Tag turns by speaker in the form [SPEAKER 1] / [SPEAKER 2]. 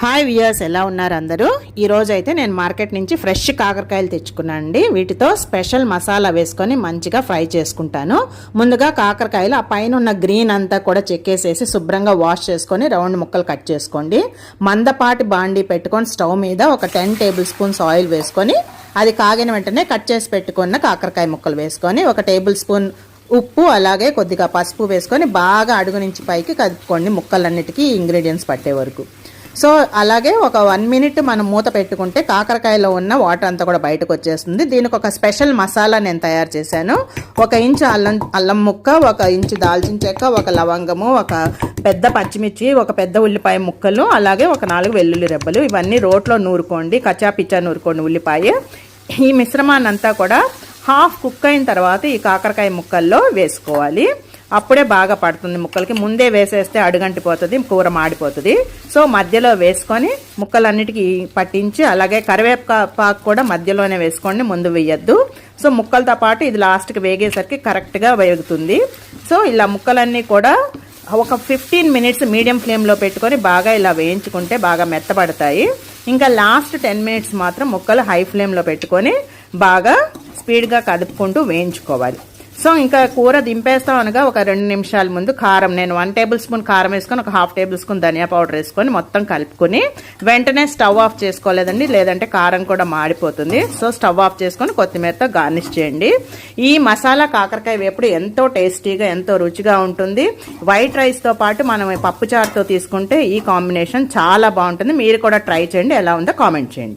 [SPEAKER 1] Hi viewers ఎలా ఉన్నారు అందరూ? ఈరోజు అయితే నేను మార్కెట్ నుంచి ఫ్రెష్ కాకరకాయలు తెచ్చుకున్నాను అండి. వీటితో స్పెషల్ మసాలా వేసుకొని మంచిగా ఫ్రై చేసుకుంటాను. ముందుగా కాకరకాయలు ఆ పైన ఉన్న గ్రీన్ అంతా కూడా చెక్కేసేసి శుభ్రంగా వాష్ చేసుకొని రౌండ్ ముక్కలు కట్ చేసుకోండి. మందపాటి బాండీ పెట్టుకొని స్టవ్ మీద ఒక టెన్ టేబుల్ స్పూన్స్ ఆయిల్ వేసుకొని అది కాగిన వెంటనే కట్ చేసి పెట్టుకున్న కాకరకాయ ముక్కలు వేసుకొని ఒక టేబుల్ స్పూన్ ఉప్పు అలాగే కొద్దిగా పసుపు వేసుకొని బాగా అడుగు నుంచి పైకి కదుపుకోండి ముక్కలన్నిటికీ ఇంగ్రీడియంట్స్ పట్టే వరకు. సో అలాగే ఒక వన్ మినిట్ మనం మూత పెట్టుకుంటే కాకరకాయలో ఉన్న వాటర్ అంతా కూడా బయటకు వచ్చేస్తుంది. దీనికి ఒక స్పెషల్ మసాలా నేను తయారు చేశాను. ఒక ఇంచు అల్లం అల్లం ముక్క ఒక ఇంచు దాల్చిన చెక్క ఒక లవంగము ఒక పెద్ద పచ్చిమిర్చి ఒక పెద్ద ఉల్లిపాయ ముక్కలు అలాగే ఒక నాలుగు వెల్లుల్లి రెబ్బలు. ఇవన్నీ రోట్లో నూరుకోండి. కచ్చా పిచ్చా నూరుకోండి ఉల్లిపాయ. ఈ మిశ్రమాన్ని అంతా కూడా హాఫ్ కుక్ అయిన తర్వాత ఈ కాకరకాయ ముక్కల్లో వేసుకోవాలి. అప్పుడే బాగా పడుతుంది ముక్కలకి. ముందే వేసేస్తే అడుగంటిపోతుంది కూర మాడిపోతుంది. సో మధ్యలో వేసుకొని ముక్కలన్నిటికీ పట్టించి అలాగే కరివేపాకు కూడా మధ్యలోనే వేసుకోండి ముందు వేయద్దు. సో ముక్కలతో పాటు ఇది లాస్ట్కి వేగేసరికి కరెక్ట్గా వేగుతుంది. సో ఇలా ముక్కలన్నీ కూడా ఒక ఫిఫ్టీన్ మినిట్స్ మీడియం ఫ్లేమ్లో పెట్టుకొని బాగా ఇలా వేయించుకుంటే బాగా మెత్తపడతాయి. ఇంకా లాస్ట్ టెన్ మినిట్స్ మాత్రం ముక్కలు హై ఫ్లేమ్లో పెట్టుకొని బాగా స్పీడ్గా కదుపుకుంటూ వేయించుకోవాలి. సో ఇంకా కూర దింపేస్తాం అనగా ఒక రెండు నిమిషాల ముందు కారం. నేను వన్ టేబుల్ స్పూన్ కారం వేసుకొని ఒక హాఫ్ టేబుల్ స్పూన్ ధనియా పౌడర్ వేసుకొని మొత్తం కలుపుకొని వెంటనే స్టవ్ ఆఫ్ చేసుకోలేదండి లేదంటే కారం కూడా మాడిపోతుంది. సో స్టవ్ ఆఫ్ చేసుకొని కొత్తిమీరతో గార్నిష్ చేయండి. ఈ మసాలా కాకరకాయ వేపుడు ఎంతో టేస్టీగా ఎంతో రుచిగా ఉంటుంది. వైట్ రైస్తో పాటు మనం పప్పు చారుతో తీసుకుంటే ఈ కాంబినేషన్ చాలా బాగుంటుంది. మీరు కూడా ట్రై చేయండి ఎలా ఉందో కామెంట్ చేయండి.